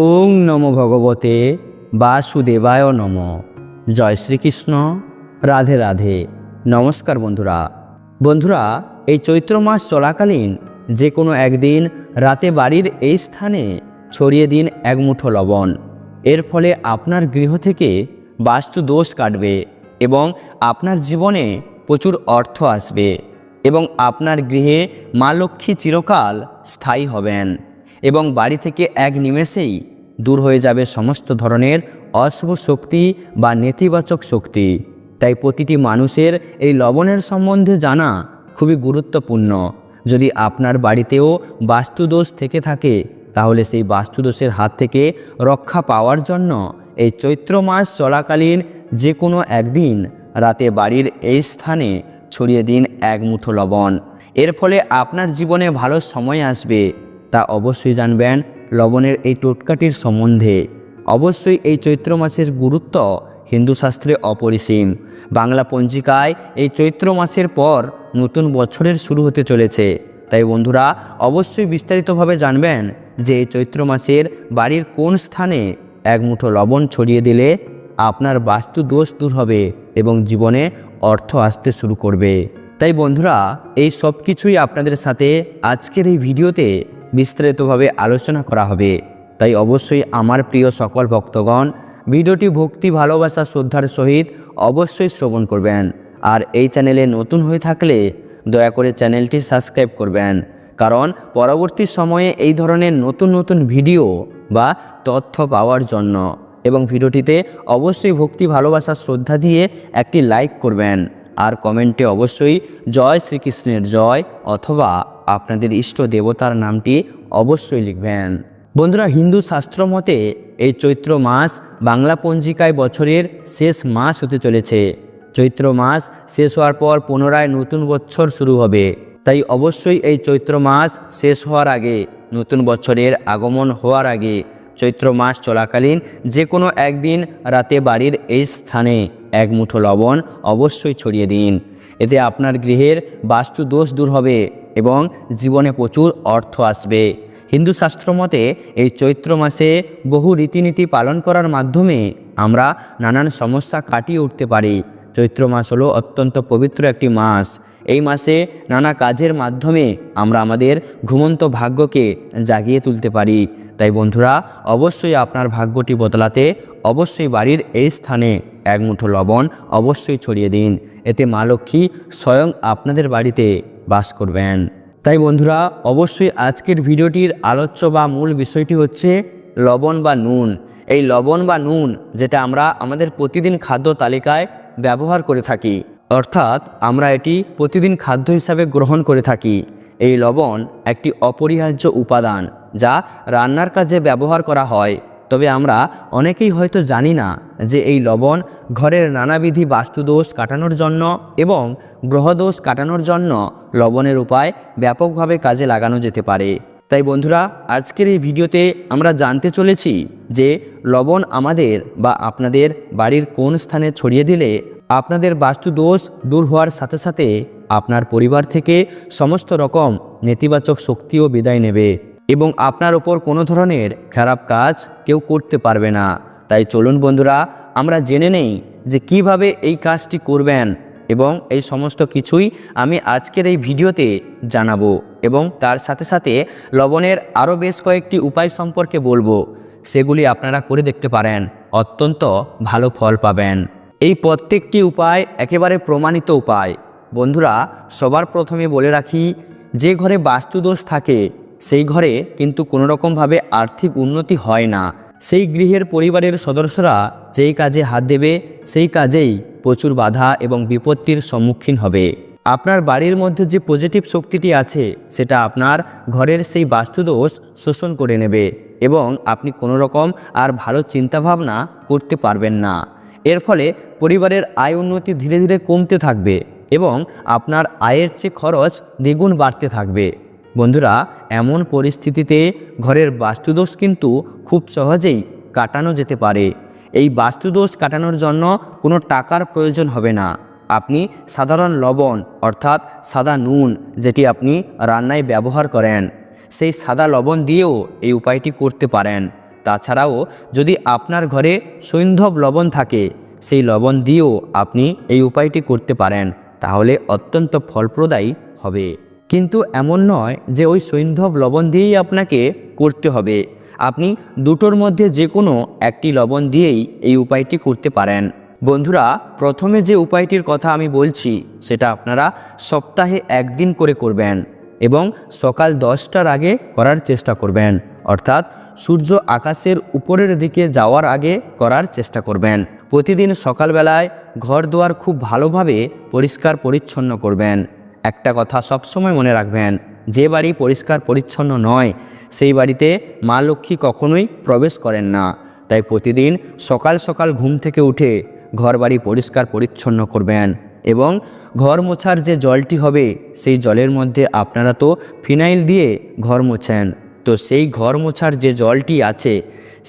ওং নম ভগবতে বাসুদেবায় নম। জয় শ্রীকৃষ্ণ। রাধে রাধে। নমস্কার বন্ধুরা। বন্ধুরা, এই চৈত্র মাস চলাকালীন যে কোনো একদিন রাতে বাড়ির এই স্থানে ছড়িয়ে দিন এক মুঠো লবণ। এর ফলে আপনার গৃহ থেকে বাস্তু দোষ কাটবে এবং আপনার জীবনে প্রচুর অর্থ আসবে এবং আপনার গৃহে মা লক্ষ্মী চিরকাল স্থায়ী হবেন। এবং বাড়ি থেকে এক নিমেষেই দূর হয়ে যাবে সমস্ত ধরনের অশুভ শক্তি বা নেতিবাচক শক্তি। তাই প্রতিটি মানুষের এই লবণের সম্বন্ধে জানা খুবই গুরুত্বপূর্ণ। যদি আপনার বাড়িতেও বাস্তুদোষ থেকে থাকে, তাহলে সেই বাস্তুদোষের হাত থেকে রক্ষা পাওয়ার জন্য এই চৈত্র মাস চলাকালীন যে কোনো একদিন রাতে বাড়ির এই স্থানে ছড়িয়ে দিন এক মুঠো লবণ। এর ফলে আপনার জীবনে ভালো সময় আসবে। তা অবশ্যই জানবেন লবণের এই টোটকাটির সম্বন্ধে। অবশ্যই এই চৈত্র মাসের গুরুত্ব হিন্দু শাস্ত্রে অপরিসীম। বাংলা পঞ্জিকায় এই চৈত্র মাসের পর নতুন বছরের শুরু হতে চলেছে। তাই বন্ধুরা, অবশ্যই বিস্তারিতভাবে জানবেন যে এই চৈত্র মাসের বাড়ির কোন স্থানে এক মুঠো লবণ ছড়িয়ে দিলে আপনার বাস্তু দোষ দূর হবে এবং জীবনে অর্থ আসতে শুরু করবে। তাই বন্ধুরা, এই সব কিছুই আপনাদের সাথে আজকের এই ভিডিওতে বিস্তারিতভাবে আলোচনা করা হবে। তাই অবশ্যই আমার প্রিয় সকল ভক্তগণ, ভিডিওটি ভক্তি, ভালোবাসা, শ্রদ্ধার সহিত অবশ্যই শ্রবণ করবেন। আর এই চ্যানেলে নতুন হয়ে থাকলে দয়া করে চ্যানেলটি সাবস্ক্রাইব করবেন। কারণ পরবর্তী সময়ে এই ধরনের নতুন নতুন ভিডিও বা তথ্য পাওয়ার জন্য এবং ভিডিওটিতে অবশ্যই ভক্তি, ভালোবাসা, শ্রদ্ধা দিয়ে একটি লাইক করবেন। আর কমেন্টে অবশ্যই জয় শ্রীকৃষ্ণের জয় অথবা আপনাদের ইষ্ট দেবতার নামটি অবশ্যই লিখবেন। বন্ধুরা, হিন্দু শাস্ত্র মতে এই চৈত্র মাস বাংলা পঞ্জিকায় বছরের শেষ মাস হতে চলেছে। চৈত্র মাস শেষ হওয়ার পর পুনরায় নতুন বছর শুরু হবে। তাই অবশ্যই এই চৈত্র মাস শেষ হওয়ার আগে, নতুন বছরের আগমন হওয়ার আগে চৈত্র মাস চলাকালীন যে কোনো একদিন রাতে বাড়ির এই স্থানে এক মুঠো লবণ অবশ্যই ছড়িয়ে দিন। এতে আপনার গৃহের বাস্তু দোষ দূর হবে। এবং জীবনে প্রচুর অর্থ আসবে। হিন্দু শাস্ত্র মতে এই চৈত্র মাসে বহু রীতিনীতি পালন করার মাধ্যমে আমরা নানান সমস্যা কাটিয়ে উঠতে পারি। চৈত্র মাস হলো অত্যন্ত পবিত্র একটি মাস। এই মাসে নানা কাজের মাধ্যমে আমরা আমাদের ঘুমন্ত ভাগ্যকে জাগিয়ে তুলতে পারি। তাই বন্ধুরা, অবশ্যই আপনার ভাগ্যটি বদলাতে অবশ্যই বাড়ির এই স্থানে এক মুঠো লবণ অবশ্যই ছড়িয়ে দিন। এতে মা লক্ষ্মী স্বয়ং আপনাদের বাড়িতে বাস করবেন তাই বন্ধুরা, অবশ্যই আজকের ভিডিওটির আলোচ্য বা মূল বিষয়টি হচ্ছে লবণ বা নুন। এই লবণ বা নুন, যেটা আমরা আমাদের প্রতিদিন খাদ্য তালিকায় ব্যবহার করে থাকি, অর্থাৎ আমরা এটি প্রতিদিন খাদ্য হিসাবে গ্রহণ করে থাকি। এই লবণ একটি অপরিহার্য উপাদান, যা রান্নার কাজে ব্যবহার করা হয়। তবে আমরা অনেকেই হয়তো জানি না যে এই লবণ ঘরের নানাবিধি বাস্তুদোষ কাটানোর জন্য এবং গ্রহদোষ কাটানোর জন্য লবণের উপায় ব্যাপকভাবে কাজে লাগানো যেতে পারে। তাই বন্ধুরা, আজকের এই ভিডিওতে আমরা জানতে চলেছি যে লবণ আমাদের বা আপনাদের বাড়ির কোন স্থানে ছড়িয়ে দিলে আপনাদের বাস্তু দোষ দূর হওয়ার সাথে সাথে আপনার পরিবার থেকে সমস্ত রকম নেতিবাচক শক্তিও বিদায় নেবে। এবং আপনার ওপর কোনো ধরনের খারাপ কাজ কেউ করতে পারবে না। তাই চলুন বন্ধুরা, আমরা জেনে নেই যে কীভাবে এই কাজটি করবেন এবং এই সমস্ত কিছুই আমি আজকের এই ভিডিওতে জানাব এবং তার সাথে সাথে লবণের আরও বেশ কয়েকটি উপায় সম্পর্কে বলব। সেগুলি আপনারা করে দেখতে পারেন, অত্যন্ত ভালো ফল পাবেন। এই প্রত্যেকটি উপায় একেবারে প্রমাণিত উপায়। বন্ধুরা, সবার প্রথমে বলে রাখি, যে ঘরে বাস্তুদোষ থাকে সেই ঘরে কিন্তু কোনো রকমভাবে আর্থিক উন্নতি হয় না। সেই গৃহের পরিবারের সদস্যরা যেই কাজে হাত দেবে, সেই কাজেই প্রচুর বাধা এবং বিপত্তির সম্মুখীন হবে। আপনার বাড়ির মধ্যে যে পজিটিভ শক্তিটি আছে, সেটা আপনার ঘরের সেই বাস্তুদোষ শোষণ করে নেবে এবং আপনি কোনো রকম আর ভালো চিন্তাভাবনা করতে পারবেন না। এর ফলে পরিবারের আয় উন্নতি ধীরে ধীরে কমতে থাকবে এবং আপনার আয়ের চেয়ে খরচ দ্বিগুণ বাড়তে থাকবে। বন্ধুরা, এমন পরিস্থিতিতে ঘরের বাস্তুদোষ কিন্তু খুব সহজেই কাটানো যেতে পারে। এই বাস্তুদোষ কাটানোর জন্য কোনো টাকার প্রয়োজন হবে না। আপনি সাধারণ লবণ, অর্থাৎ সাদা নুন, যেটি আপনি রান্নায় ব্যবহার করেন, সেই সাদা লবণ দিয়েও এই উপায়টি করতে পারেন। তাছাড়াও, যদি আপনার ঘরে সৈন্ধব লবণ থাকে, সেই লবণ দিয়েও আপনি এই উপায়টি করতে পারেন, তাহলে অত্যন্ত ফলপ্রদায়ী হবে। কিন্তু এমন নয় যে ওই সৈন্ধব লবণ দিয়েই আপনাকে করতে হবে। আপনি দুটোর মধ্যে যে কোনো একটি লবণ দিয়েই এই উপায়টি করতে পারেন। বন্ধুরা, প্রথমে যে উপায়টির কথা আমি বলছি, সেটা আপনারা সপ্তাহে একদিন করে করবেন এবং সকাল দশটার আগে করার চেষ্টা করবেন। অর্থাৎ সূর্য আকাশের উপরের দিকে যাওয়ার আগে করার চেষ্টা করবেন। প্রতিদিন সকালবেলায় ঘর দুয়ার খুব ভালোভাবে পরিষ্কার পরিচ্ছন্ন করবেন। একটা কথা সবসময় মনে রাখবেন, যে বাড়ি পরিষ্কার পরিচ্ছন্ন নয়, সেই বাড়িতে মা লক্ষ্মী কখনোই প্রবেশ করেন না। তাই প্রতিদিন সকাল সকাল ঘুম থেকে উঠে ঘর বাড়ি পরিষ্কার পরিচ্ছন্ন করবেন এবং ঘর মোছার যে জলটি হবে, সেই জলের মধ্যে আপনারা তো ফিনাইল দিয়ে ঘর মোছেন। তো সেই ঘর মোছার যে জলটি আছে,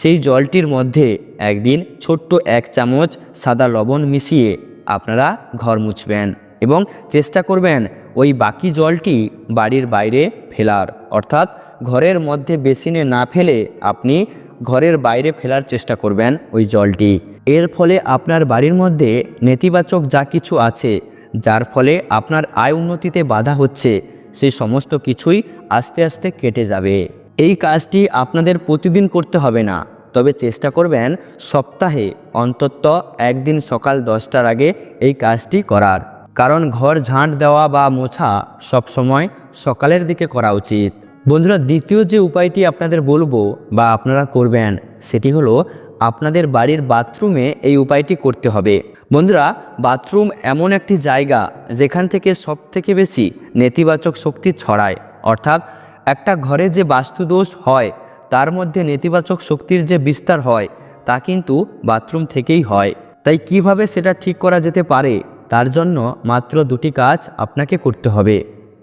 সেই জলটির মধ্যে একদিন ছোট্ট এক চামচ সাদা লবণ মিশিয়ে আপনারা ঘর মুছবেন। এবং চেষ্টা করবেন ওই বাকি জলটি বাড়ির বাইরে ফেলার। অর্থাৎ ঘরের মধ্যে বেসিনে না ফেলে আপনি ঘরের বাইরে ফেলার চেষ্টা করবেন ওই জলটি। এর ফলে আপনার বাড়ির মধ্যে নেতিবাচক যা কিছু আছে, যার ফলে আপনার আয় উন্নতিতে বাধা হচ্ছে, সেই সমস্ত কিছুই আস্তে আস্তে কেটে যাবে। এই কাজটি আপনাদের প্রতিদিন করতে হবে না, তবে চেষ্টা করবেন সপ্তাহে অন্তত একদিন সকাল দশটার আগে এই কাজটি করার। কারণ ঘর ঝাঁট দেওয়া বা মোছা সবসময় সকালের দিকে করা উচিত। বন্ধুরা, দ্বিতীয় যে উপায়টি আপনাদের বলব বা আপনারা করবেন, সেটি হলো আপনাদের বাড়ির বাথরুমে এই উপায়টি করতে হবে। বন্ধুরা, বাথরুম এমন একটি জায়গা যেখান থেকে সব থেকে বেশি নেতিবাচক শক্তি ছড়ায়। অর্থাৎ একটা ঘরে যে বাস্তুদোষ হয়, তার মধ্যে নেতিবাচক শক্তির যে বিস্তার হয়, তা কিন্তু বাথরুম থেকেই হয়। তাই কীভাবে সেটা ঠিক করা যেতে পারে তার জন্য মাত্র দুটি কাজ আপনাকে করতে হবে।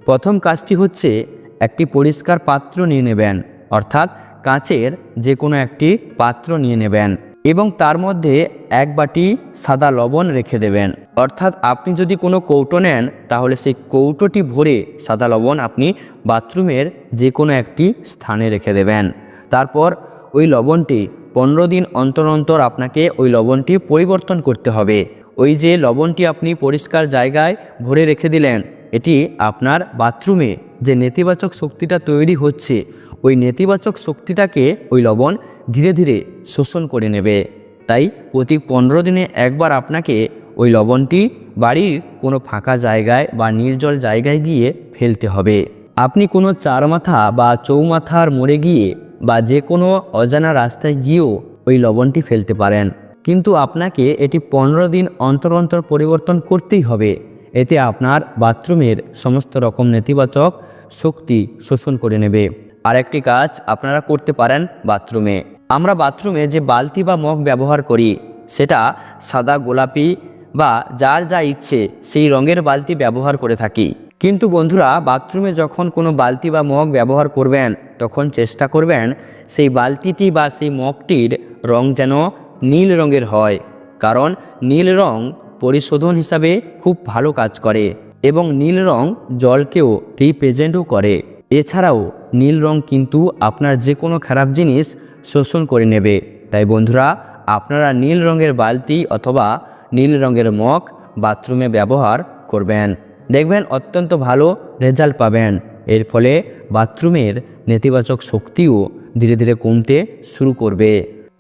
প্রথম কাজটি হচ্ছে একটি পরিষ্কার পাত্র নিয়ে নেবেন, অর্থাৎ কাঁচের যে কোনো একটি পাত্র নিয়ে নেবেন এবং তার মধ্যে এক বাটি সাদা লবণ রেখে দেবেন। অর্থাৎ আপনি যদি কোনো কৌটো নেন, তাহলে সেই কৌটোটি ভরে সাদা লবণ আপনি বাথরুমের যে কোনো একটি স্থানে রেখে দেবেন। তারপর ওই লবণটি পনেরো দিন অন্তর অন্তর আপনাকে ওই লবণটি পরিবর্তন করতে হবে। ওই যে লবণটি আপনি পরিষ্কার জায়গায় ভরে রেখে দিলেন, এটি আপনার বাথরুমে যে নেতিবাচক শক্তিটা তৈরি হচ্ছে, ওই নেতিবাচক শক্তিটাকে ওই লবণ ধীরে ধীরে শোষণ করে নেবে। তাই প্রতি পনেরো দিনে একবার আপনাকে ওই লবণটি বাড়ির কোনো ফাঁকা জায়গায় বা নির্জল জায়গায় গিয়ে ফেলতে হবে। আপনি কোনো চার মাথা বা চৌমাথার মোড়ে গিয়ে বা যে কোনো অজানা রাস্তায় গিয়েও ওই লবণটি ফেলতে পারেন। কিন্তু আপনাকে এটি পনেরো দিন অন্তর অন্তর পরিবর্তন করতেই হবে। এতে আপনার বাথরুমের সমস্ত রকম নেতিবাচক শক্তি শোষণ করে নেবে। আরেকটি কাজ আপনারা করতে পারেন বাথরুমে। আমরা বাথরুমে যে বালতি বা মগ ব্যবহার করি, সেটা সাদা গোলাপি বা যার যা ইচ্ছে সেই রঙের বালতি ব্যবহার করে থাকি। কিন্তু বন্ধুরা, বাথরুমে যখন কোনো বালতি বা মগ ব্যবহার করবেন, তখন চেষ্টা করবেন সেই বালতিটি বা সেই মগটির রং যেন নীল রঙের হয়, কারণ নীল রং পরিশোধন হিসাবে খুব ভালো কাজ করে এবং নীল রং জলকেও রিপ্রেজেন্টও করে। এছাড়াও নীল রং কিন্তু আপনার যে কোনো খারাপ জিনিস শোষণ করে নেবে। তাই বন্ধুরা, আপনারা নীল রঙের বালতি অথবা নীল রঙের মগ বাথরুমে ব্যবহার করবেন। দেখবেন অত্যন্ত ভালো রেজাল্ট পাবেন। এর ফলে বাথরুমের নেতিবাচক শক্তিও ধীরে ধীরে কমতে শুরু করবে।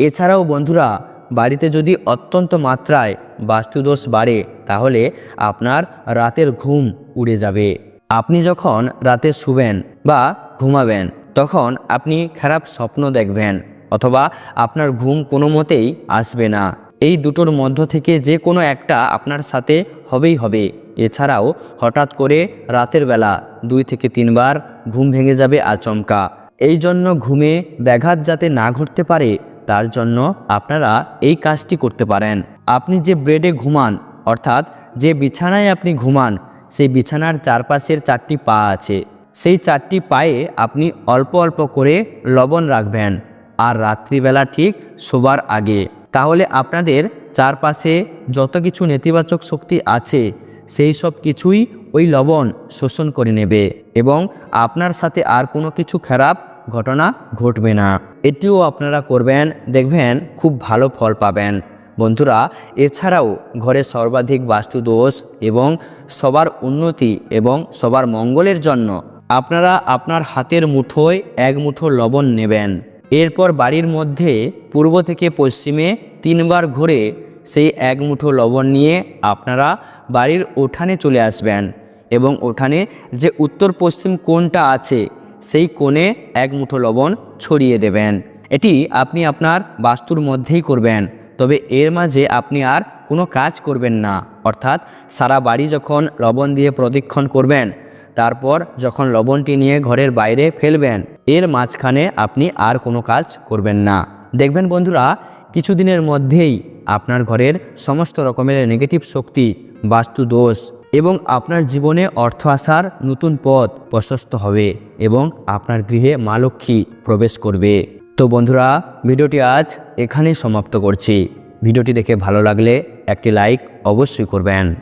এছাড়াও বন্ধুরা বাড়িতে যদি অত্যন্ত মাত্রায় বাস্তুদোষ বাড়ে, তাহলে আপনার রাতের ঘুম উড়ে যাবে। আপনি যখন রাতে শুবেন বা ঘুমাবেন, তখন আপনি খারাপ স্বপ্ন দেখবেন অথবা আপনার ঘুম কোনো মতেই আসবে না। এই দুটোর মধ্য থেকে যে কোনো একটা আপনার সাথে হবেই হবে। এছাড়াও হঠাৎ করে রাতের বেলা দুই থেকে তিনবার ঘুম ভেঙে যাবে আচমকা। এই জন্য ঘুমে ব্যাঘাত যাতে না ঘটতে পারে তার জন্য আপনারা এই কাজটি করতে পারেন। আপনি যে ব্রেডে ঘুমান, অর্থাৎ যে বিছানায় আপনি ঘুমান, সেই বিছানার চারপাশের চারটি পা আছে। সেই চারটি পায়ে আপনি অল্প অল্প করে লবণ রাখবেন, আর রাত্রিবেলা ঠিক শোবার আগে। তাহলে আপনাদের চারপাশে যত কিছু নেতিবাচক শক্তি আছে, সেই সব কিছুই ওই লবণ শোষণ করে নেবে এবং আপনার সাথে আর কোনো কিছু খারাপ ঘটনা ঘটবে না। এটিও আপনারা করবেন, দেখবেন খুব ভালো ফল পাবেন। বন্ধুরা, এছাড়াও ঘরে সর্বাধিক বাস্তু দোষ এবং সবার উন্নতি এবং সবার মঙ্গলের জন্য আপনারা আপনার হাতের মুঠোয় এক মুঠো লবণ নেবেন। এরপর বাড়ির মধ্যে, পূর্ব থেকে পশ্চিমে তিনবার ঘুরে সেই এক মুঠো লবণ নিয়ে আপনারা বাড়ির উঠানে চলে আসবেন এবং উঠানে যে উত্তর পশ্চিম কোণটা আছে সেই কোণে এক মুঠো লবণ ছড়িয়ে দেবেন। এটি আপনি আপনার বাস্তুর মধ্যেই করবেন, তবে এর মাঝে আপনি আর কোনো কাজ করবেন না। অর্থাৎ সারা বাড়ি যখন লবণ দিয়ে প্রদক্ষিণ করবেন, তারপর যখন লবণটি নিয়ে ঘরের বাইরে ফেলবেন, এর মাঝখানে আপনি আর কোনো কাজ করবেন না। দেখবেন বন্ধুরা, কিছুদিনের মধ্যেই আপনার ঘরের সমস্ত রকমের নেগেটিভ শক্তি, বাস্তু দোষ এবং আপনার জীবনে অর্থ আসার নতুন পথ প্রশস্ত হবে। এবং আপনার গৃহে মা লক্ষ্মী প্রবেশ করবে। তো বন্ধুরা, ভিডিওটি আজ এখানেই সমাপ্ত করছি। ভিডিওটি দেখে ভালো লাগলে একটি লাইক অবশ্যই করবেন।